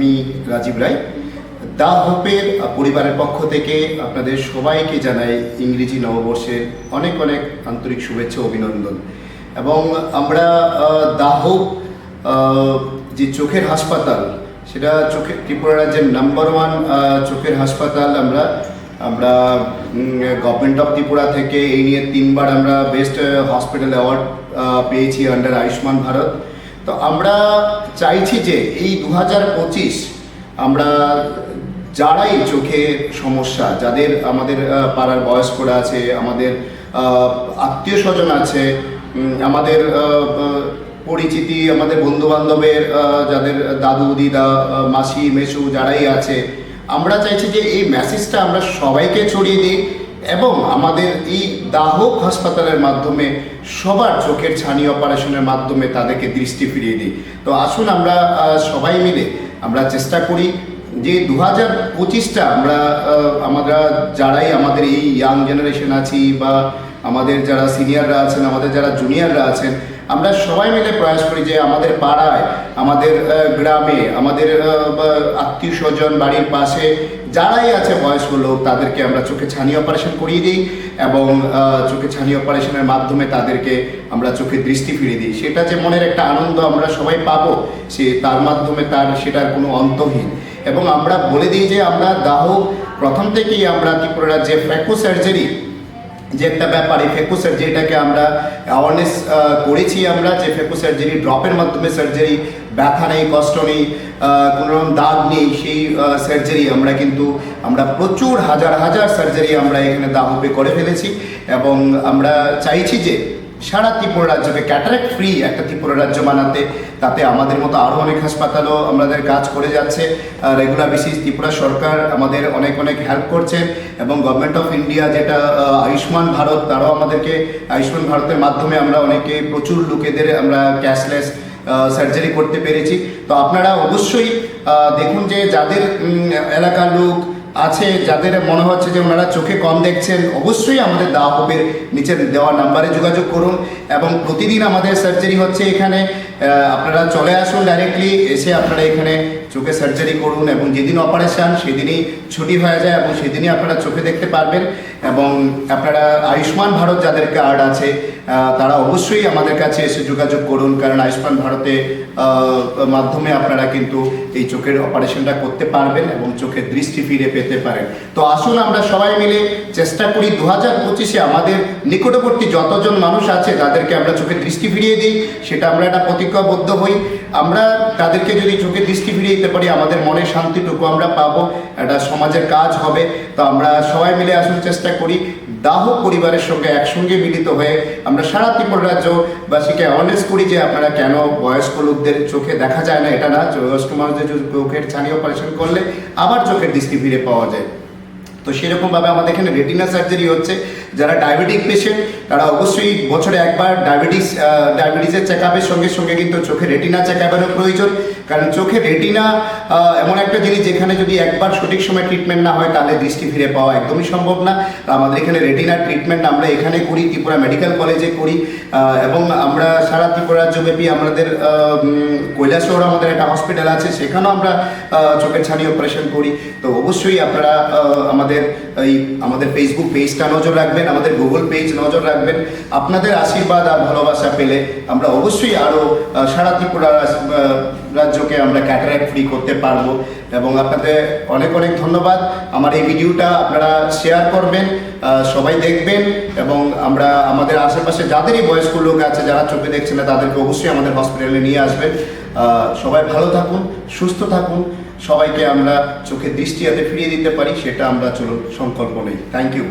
আমি রাজীব রায়, দা হোপের পরিবারের পক্ষ থেকে আপনাদের সবাইকে জানাই ইংরেজি নববর্ষের অনেক অনেক আন্তরিক শুভেচ্ছা অভিনন্দন। এবং আমরা দা হোপ যে চোখের হাসপাতাল, সেটা চোখের ত্রিপুরা রাজ্যের নাম্বার ওয়ান চোখের হাসপাতাল আমরা আমরা গভর্নমেন্ট অফ ত্রিপুরা থেকে এই নিয়ে তিনবার আমরা বেস্ট হসপিটাল অ্যাওয়ার্ড পেয়েছি আন্ডার আয়ুষ্মান ভারত তো আমরা চাইছি যে এই দু হাজার পঁচিশ আমরা যারাই চোখের সমস্যা, যাদের আমাদের পাড়ার বয়স্করা আছে, আমাদের আত্মীয় স্বজন আছে আমাদের পরিচিতি, আমাদের বন্ধু বান্ধবের যাদের দাদু, দিদা মাসি, মেসু যারাই আছে, আমরা চাইছি যে এই মেসেজটা আমরা সবাইকে ছড়িয়ে দিই। এবং আমাদের এই দাহক হাসপাতালের মাধ্যমে সবার চোখের ছানি অপারেশনের মাধ্যমে তাদেরকে দৃষ্টি ফিরিয়ে দিই। তো আসুন আমরা সবাই মিলে আমরা চেষ্টা করি যে দু হাজার পঁচিশটা আমরা আমরা যারাই আমাদের এই ইয়াং জেনারেশন আছি বা আমাদের যারা সিনিয়ররা আছেন, আমাদের যারা জুনিয়ররা আছেন আমরা সবাই মিলে প্রয়াস করি যে আমাদের পাড়ায়, আমাদের গ্রামে, আমাদের আত্মীয় স্বজন, বাড়ির পাশে যারাই আছে বয়স্ক লোক, তাদেরকে আমরা চোখে ছানি অপারেশন করিয়ে দিই এবং চোখে ছানি অপারেশনের মাধ্যমে তাদেরকে আমরা চোখে দৃষ্টি ফিরিয়ে দিই। সেটা যে মনের একটা আনন্দ আমরা সবাই পাবো, সে তার মাধ্যমে তার, সেটার কোনো অন্তহীন। এবং আমরা বলে দিই যে আমরা দাহ, প্রথম থেকেই আমরা ত্রিপুরা রাজ্যে ফ্যাকো সার্জারি যে একটা ব্যাপার ফেকো সার্জারিটাকে আমরা অ্যাওয়ারনেস করেছি আমরা যে ফেকো সার্জারি ড্রপের মাধ্যমে সার্জারি ব্যথা নেই, কষ্ট নেই কোনোরকম কোনো রকম দাগ নেই, সেই সার্জারি আমরা কিন্তু, আমরা প্রচুর হাজার হাজার সার্জারি আমরা এখানে দাহপে করে ফেলেছি এবং আমরা চাইছি যে সারা ত্রিপুরা রাজ্যকে ক্যাটারাক্ট ফ্রি একটা ত্রিপুরা রাজ্য বানাতে, তাতে আমাদের মতো আরও অনেক হাসপাতালও আমাদের কাজ করে যাচ্ছে। রেগুলার বেসিস ত্রিপুরা সরকার আমাদের অনেক অনেক হেল্প করছেন এবং গভর্নমেন্ট অফ ইন্ডিয়া যেটা আয়ুষ্মান ভারত, তারাও আমাদেরকে আয়ুষ্মান ভারতের মাধ্যমে আমরা অনেকে প্রচুর লোকেদের আমরা ক্যাশলেস সার্জারি করতে পেরেছি। তো আপনারা অবশ্যই দেখুন যে যাদের এলাকার লোক আছে, যাদের মনে হচ্ছে যে ওনারা চোখে কম দেখছেন, অবশ্যই আমাদের দা হবের নিচে দেওয়া নাম্বারে যোগাযোগ করুন। এবং প্রতিদিন আমাদের সার্জারি হচ্ছে এখানে। আপনারা চলে আসুন ডাইরেক্টলি এসে আপনারা এখানে চোখে সার্জারি করুন এবং যেদিন অপারেশন সেদিনই ছুটি হয়ে যায় এবং সেদিনই আপনারা চোখে দেখতে পারবেন। এবং আপনারা আয়ুষ্মান ভারত যাদের কার্ড আছে তারা অবশ্যই আমাদের কাছে এসে যোগাযোগ করুন, কারণ আয়ুষ্মান ভারতে মাধ্যমে আপনারা কিন্তু এই চোখের অপারেশনটা করতে পারবেন এবং চোখের দৃষ্টি ফিরে পেতে পারেন। তো আসুন আমরা সবাই মিলে চেষ্টা করি দু হাজার পঁচিশে আমাদের নিকটবর্তী যতজন মানুষ আছে তাদেরকে আমরা চোখের দৃষ্টি ফিরিয়ে দিই, সেটা আমরা একটা প্রতিজ্ঞাবদ্ধ হই। আমরা তাদেরকে যদি চোখের দৃষ্টি ফিরিয়ে দিতে পারি, আমাদের মনের শান্তিটুকু আমরা পাবো, একটা সমাজের কাজ হবে। তো আমরা সবাই মিলে আসুন, চেষ্টা করি দাহ পরিবারের সঙ্গে একসঙ্গে মিলিত হয়ে আমরা সারা ত্রিপুরা রাজ্যবাসীকে অ্যাওয়ারনেস করি যে আপনারা কেন বয়স্ক লোকদের চোখে দেখা যায় না, এটা না বয়স্ক মানুষদের চোখের ছানি অপারেশন করলে আবার চোখের দৃষ্টি ফিরে পাওয়া যায়। তো সেরকমভাবে আমাদের এখানে রেটিনা সার্জারি হচ্ছে। যারা ডায়াবেটিক পেশেন্ট তারা অবশ্যই বছরে একবার ডায়াবেটিস ডায়াবেটিসের চেক আপের সঙ্গে সঙ্গে কিন্তু চোখে রেটিনা চেক আপেরও প্রয়োজন। কারণ চোখে রেটিনা এমন একটা জিনিস যেখানে যদি একবার সঠিক সময় ট্রিটমেন্ট না হয় তাহলে দৃষ্টি ফিরে পাওয়া একদমই সম্ভব না। আমাদের এখানে রেটিনা ট্রিটমেন্ট আমরা এখানে করি ত্রিপুরা মেডিকেল কলেজে করি। এবং আমরা সারা ত্রিপুরা রাজ্যব্যাপী আমাদের কৈলাসহর আমাদের একটা হসপিটাল আছে সেখানেও আমরা চোখের ছানি অপারেশন করি। তো অবশ্যই আপনারা আহ, আমাদের এই আমাদের ফেসবুক পেজটা নজর রাখবেন, আমাদের গুগল পেজ নজর রাখবেন। আপনাদের আশীর্বাদ আর ভালোবাসা পেলে আমরা অবশ্যই আরও সারা ত্রিপুরা রাজ্যকে আমরা ক্যাটারাক্ট ফ্রি করতে পারব। এবং আপনাদের অনেক অনেক ধন্যবাদ। আমার এই ভিডিওটা আপনারা শেয়ার করবেন সবাই দেখবেন এবং আমরা আমাদের আশেপাশে যাদেরই বয়স্ক লোক আছে, যারা চোখে দেখছে না, তাদেরকে অবশ্যই আমাদের হসপিটালে নিয়ে আসবেন। সবাই ভালো থাকুন, সুস্থ থাকুন। সবাইকে আমরা দৃষ্টি যাতে ফিরিয়ে দিতে পারি সেটা আমরা চলো সংকল্প নেই। Thank you